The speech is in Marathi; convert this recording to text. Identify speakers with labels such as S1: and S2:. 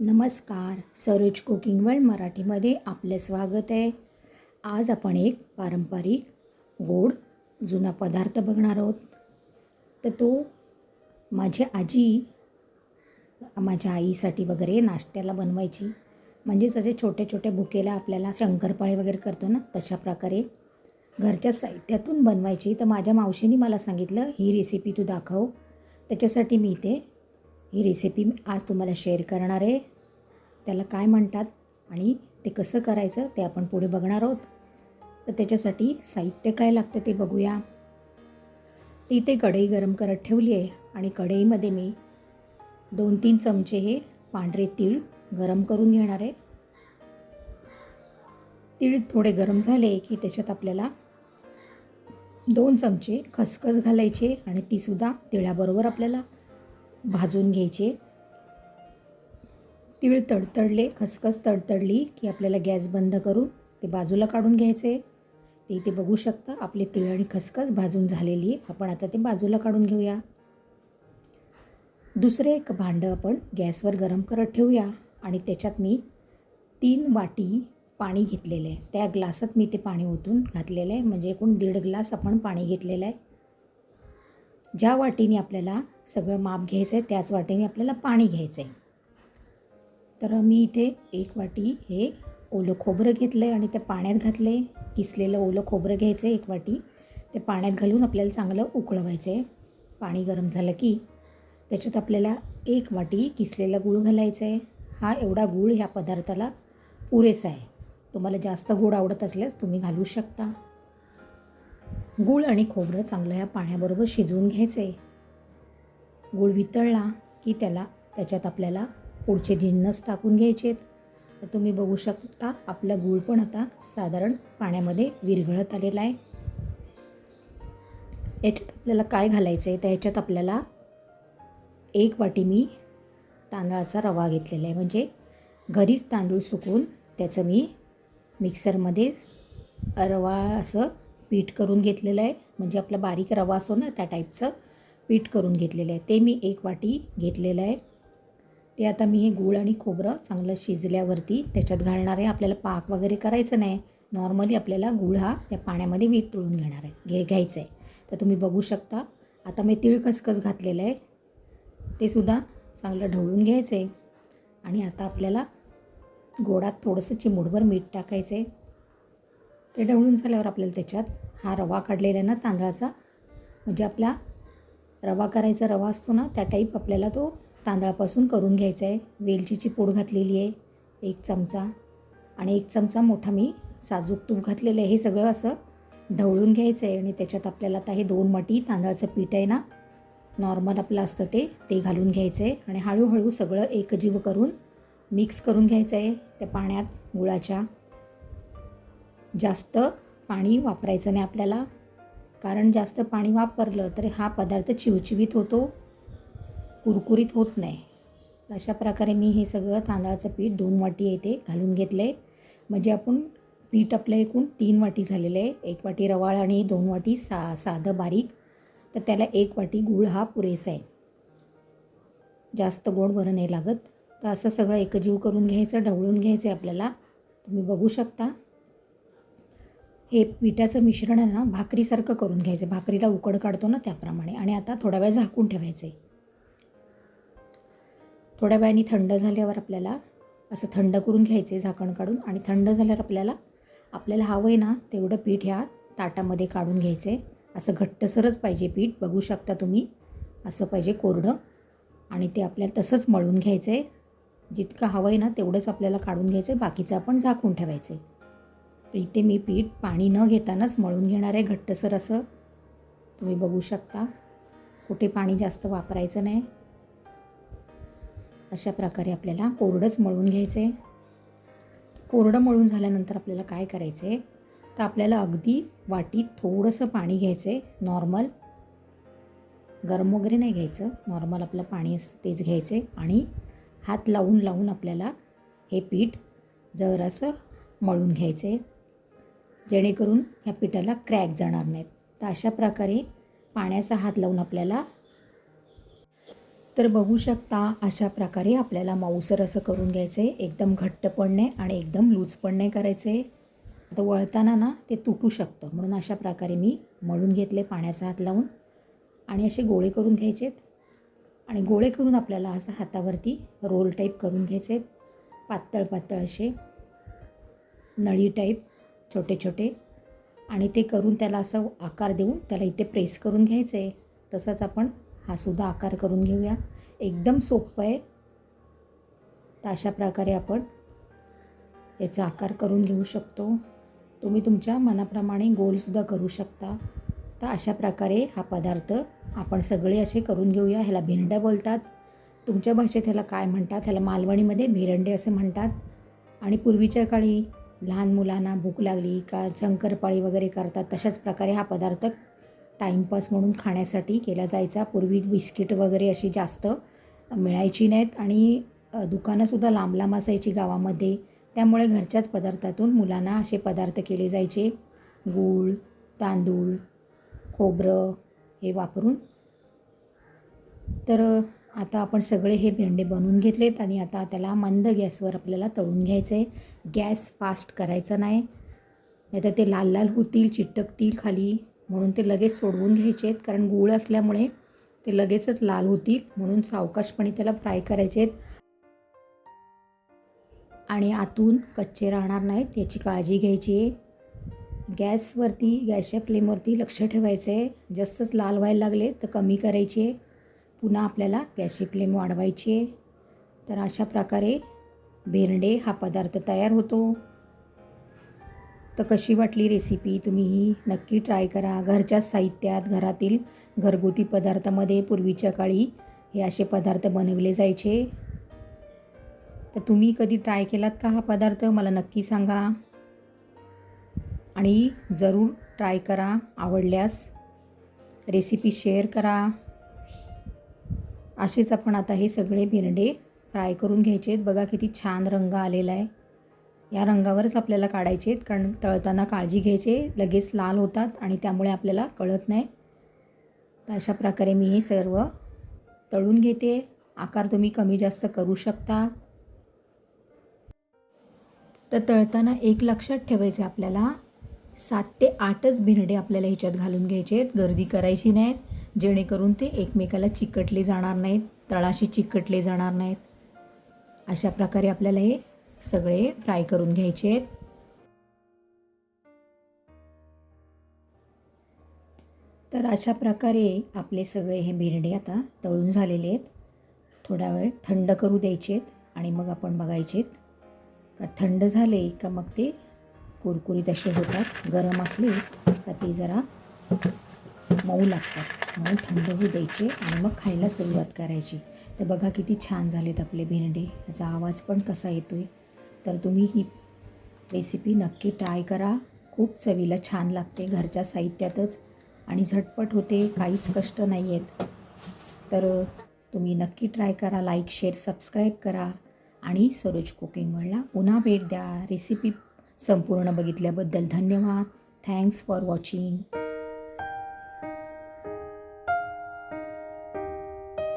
S1: नमस्कार. सरोज कुकिंग वर्ल्ड मराठीमध्ये आपलं स्वागत आहे. आज आपण एक पारंपरिक गोड जुना पदार्थ बघणार आहोत. तर तो माझी आजी माझ्या आईसाठी वगैरे नाश्त्याला बनवायची. म्हणजेच असे छोटे छोटे भुकेला आपल्याला शंकरपाळे वगैरे करतो ना तशा प्रकारे घरच्या साहित्यातून बनवायची. तर माझ्या मावशीने मला सांगितलं ही रेसिपी तू दाखव. त्याच्यासाठी मी ते ही रेसिपी आज तुम्हाला शेअर करणार आहे. त्याला काय म्हणतात आणि ते कसं करायचं ते आपण पुढे बघणार आहोत. तर त्याच्यासाठी साहित्य काय लागतं ते बघूया. तर इथे कढई गरम करत ठेवली आहे आणि कढईमध्ये मी दोन तीन चमचे हे पांढरे तीळ गरम करून घेणार आहे. तीळ थोडे गरम झाले की त्याच्यात आपल्याला दोन चमचे खसखस घालायचे आणि तीसुद्धा तिळाबरोबर आपल्याला भाजून घ्यायचे. तीळ तडतडले खसखस तडतडली की आपल्याला गॅस बंद करून ते बाजूला काढून घ्यायचे. ते इथे बघू शकता आपले तीळ आणि खसखस भाजून झालेली आहे. आपण आता ते बाजूला काढून घेऊया. दुसरे एक भांडं आपण गॅसवर गरम करत ठेवूया आणि त्याच्यात मी तीन वाटी पाणी घेतलेलं आहे. त्या ग्लासात मी ते पाणी ओतून घातलेलं आहे. म्हणजे एकूण दीड ग्लास आपण पाणी घेतलेलं आहे. ज्या वाटीने आपल्याला सगळं माप घ्यायचं आहे त्याच वाटीने आपल्याला पाणी घ्यायचं आहे तर मी इथे एक वाटी हे ओलं खोबरं घेतलं आहे आणि ते पाण्यात घातलं आहे किसलेलं ओलं खोबरं घ्यायचं आहे एक वाटी. ते पाण्यात घालून आपल्याला चांगलं उकळवायचं आहे पाणी गरम झालं की त्याच्यात आपल्याला एक वाटी किसलेला गूळ घालायचा आहे हा एवढा गूळ ह्या पदार्थाला पुरेसा आहे. तुम्हाला जास्त गोड आवडत असल्यास तुम्ही घालू शकता. गूळ आणि खोबरं चांगलं ह्या पाण्याबरोबर शिजवून घ्यायचं आहे गूळ वितळला की त्याला त्याच्यात आपल्याला पुढचे जिन्नस टाकून घ्यायचे तर तुम्ही बघू शकता आपला गूळ पण आता साधारण पाण्यामध्ये विरघळत आलेला आहे. याच्यात आपल्याला काय घालायचं आहे तर ह्याच्यात आपल्याला एक वाटी मी तांदळाचा रवा घेतलेला आहे. म्हणजे घरीच तांदूळ सुकून त्याचं मी मिक्सरमध्ये रवा असं पीठ करून घेतलेलं आहे. म्हणजे आपला बारीक रवा असो ना त्या टाईपचं पीठ करून घेतलेलं आहे. ते मी एक वाटी घेतलेलं आहे. ते आता मी हे गूळ आणि खोबरं चांगलं शिजल्यावरती त्याच्यात घालणार आहे. आपल्याला पाक वगैरे करायचं नाही. नॉर्मली आपल्याला गूळ हा त्या पाण्यामध्ये वितळून घेणार आहे. घे घ्यायचं आहे. तर तुम्ही बघू शकता. आता मी तीळ खसखस घातलेलं आहे. ते सुद्धा चांगलं ढवळून घ्यायचं आहे. आणि आता आपल्याला गोडात थोडंसं चिमूटभर मीठ टाकायचं आहे. ते ढवळून झाल्यावर आपल्याला त्याच्यात हा रवा काढलेला आहे ना तांदळाचा. म्हणजे आपला रवा करायचा रवा असतो ना त्या टाईप आपल्याला तो तांदळापासून करून घ्यायचा आहे वेलचीची पूड घातलेली आहे एक चमचा. आणि एक चमचा मोठा मी साजूक तूप घातलेलं आहे. हे सगळं असं ढवळून घ्यायचं आहे आणि त्याच्यात आपल्याला आता हे दोन मटी तांदळाचं पीठ आहे ना नॉर्मल आपलं असतं ते ते घालून घ्यायचं आहे आणि हळूहळू सगळं एकजीव करून मिक्स करून घ्यायचं आहे त्या पाण्यात गुळाच्या. जास्त पाणी वापरायचं नाही आपल्याला. कारण जास्त पाणी वापरलं तर हा पदार्थ चिवचिवीत होतो कुरकुरीत होत नाही. अशा प्रकारे मी हे सगळं तांदळाचं पीठ दोन वाटी येते घालून घेतलं. आहे म्हणजे आपण पीठ आपलं एकूण तीन वाटी झालेलं आहे. एक वाटी रवाळ आणि दोन वाटी सा साधं बारीक. तर त्याला एक वाटी गूळ हा पुरेसा आहे. जास्त गोड बरं नाही लागत. तर असं सगळं एकजीव करून घ्यायचं ढवळून घ्यायचं आहे आपल्याला. तुम्ही बघू शकता. हे पिठाचं मिश्रण आहे ना भाकरीसारखं करून घ्यायचं. भाकरीला उकड काढतो ना त्याप्रमाणे. आणि आता थोड्या वेळ झाकून ठेवायचं आहे थोड्या वेळाने थंड झाल्यावर आपल्याला असं थंड करून घ्यायचं आहे झाकण काढून. आणि थंड झाल्यावर आपल्याला आपल्याला हवं आहे ना तेवढं पीठ ह्या ताटामध्ये काढून घ्यायचं आहे असं घट्टसरच पाहिजे पीठ. बघू शकता तुम्ही असं पाहिजे कोरडं. आणि ते आपल्याला तसंच मळून घ्यायचं आहे जितकं हवं आहे ना तेवढंच आपल्याला काढून घ्यायचं आहे बाकीचं आपण झाकून ठेवायचं आहे तर इथे मी पीठ पाणी न घेतानाच मळून घेणार आहे घट्टसर असं. तुम्ही बघू शकता. कुठे पाणी जास्त वापरायचं नाही. अशा प्रकारे आपल्याला कोरडंच मळून घ्यायचं आहे कोरडं मळून झाल्यानंतर आपल्याला काय करायचं आहे तर आपल्याला अगदी वाटीत थोडंसं पाणी घ्यायचं आहे नॉर्मल. गरम वगैरे नाही घ्यायचं. नॉर्मल आपलं पाणी असतं तेच घ्यायचं आहे आणि हात लावून लावून आपल्याला हे पीठ जरासं मळून घ्यायचं आहे जेणेकरून ह्या पिठाला क्रॅक जाणार नाहीत. तर अशा प्रकारे पाण्याचा हात लावून आपल्याला तर बघू शकता अशा प्रकारे आपल्याला मऊसर असं करून घ्यायचं आहे एकदम घट्ट पण नाही आणि एकदम लूज पण नाही करायचं आहे आता वळताना ना ते तुटू शकतं. म्हणून अशा प्रकारे मी मळून घेतले पाण्याचा हात लावून. आणि असे गोळे करून घ्यायचेत. आणि गोळे करून आपल्याला असं हातावरती रोल टाईप करून घ्यायचे पातळ पातळ असे नळी टाईप. छोटे छोटे आणि ते करून त्याला असं आकार देऊन त्याला इथे प्रेस करून घ्यायचं आहे तसंच आपण हा सुद्धा आकार करून घेऊया. एकदम सोपं आहे. तर अशा प्रकारे आपण याचा आकार करून घेऊ शकतो. तुम्ही तुमच्या मनाप्रमाणे गोलसुद्धा करू शकता. तर अशा प्रकारे हा पदार्थ आपण सगळे असे करून घेऊया. ह्याला भिरंड्या बोलतात. तुमच्या भाषेत ह्याला काय म्हणतात? ह्याला मालवणीमध्ये भिरंडे असे म्हणतात. आणि पूर्वीच्या काळी लहान मुलांना भूक लागली का शंकरपाळी वगैरे करतात तशाच प्रकारे हा पदार्थ टाईमपास म्हणून खाण्यासाठी केला जायचा. पूर्वी बिस्किट वगैरे अशी जास्त मिळायची नाहीत आणि दुकानंसुद्धा लांब लांब असायची गावामध्ये. त्यामुळे घरच्याच पदार्थातून मुलांना असे पदार्थ केले जायचे. गूळ तांदूळ खोबरं हे वापरून. तर आता आपण सगळे हे भेंडे बनवून घेतलेत आणि आता त्याला मंद गॅसवर आपल्याला तळून घ्यायचं आहे गॅस फास्ट करायचा नाही. नाहीतर ते लाल लाल होतील चिटकतील खाली. म्हणून ते लगेच सोडवून घ्यायचे आहेत कारण गूळ असल्यामुळे ते लगेचच लाल होतील. म्हणून सावकाशपणे त्याला फ्राय करायचे आहेत आणि आतून कच्चे राहणार नाहीत याची काळजी घ्यायची आहे. गॅसवरती गॅसच्या फ्लेमवरती लक्ष ठेवायचं आहे जास्तच लाल व्हायला लागले तर कमी करायचे आहे. पुन्हा आपल्याला गॅसची फ्लेम वाढवायची आहे. तर अशा प्रकारे भेरडे हा पदार्थ तयार होतो. तर कशी वाटली रेसिपी तुम्ही ही नक्की ट्राय करा. घरच्या साहित्यात घरातील घरगुती पदार्थामध्ये पूर्वीच्या काळी हे असे पदार्थ बनवले जायचे. तर तुम्ही कधी ट्राय केलात का हा पदार्थ? मला नक्की सांगा. आणि जरूर ट्राय करा. आवडल्यास रेसिपी शेअर करा. असेच आपण आता हे सगळे भिरडे फ्राय करून घ्यायचे आहेत. बघा किती छान रंग आलेला आहे. या रंगावरच आपल्याला काढायचे आहेत. कारण तळताना काळजी घ्यायचे लगेच लाल होतात आणि त्यामुळे आपल्याला कळत नाही. तर अशा प्रकारे मी हे सर्व तळून घेते. आकार तुम्ही कमी जास्त करू शकता. तर तळताना एक लक्षात ठेवायचं आपल्याला. सात ते आठच भिरडे आपल्याला ह्याच्यात घालून घ्यायचे आहेत. गर्दी करायची नाहीत. जेणेकरून ते एकमेकाला चिकटले जाणार नाहीत तळाशी चिकटले जाणार नाहीत. अशा प्रकारे आपल्याला हे सगळे फ्राय करून घ्यायचे आहेत. तर अशा प्रकारे आपले सगळे हे बिरडे आता तळून झालेले आहेत. थोडा वेळ थंड करू द्यायचे आहेत आणि मग आपण बघायचे आहेत. का थंड झाले का मग ते कुरकुरीत असे होतात. गरम असले का ते जरा मऊ लागतात. म्हणून थंड होऊ द्यायचे आणि मग खायला सुरुवात करायची. तर बघा किती छान झालेत आपले भेंडे. याचा आवाज पण कसा येतो आहे तर तुम्ही ही रेसिपी नक्की ट्राय करा. खूप चवीला छान लागते घरच्या साहित्यातच. आणि झटपट होते काहीच कष्ट नाही आहेत तर तुम्ही नक्की ट्राय करा लाईक शेअर सबस्क्राईब करा. आणि सरोज कुकिंग वर्ल्डला पुन्हा भेट द्या. रेसिपी संपूर्ण बघितल्याबद्दल धन्यवाद. Thanks for watching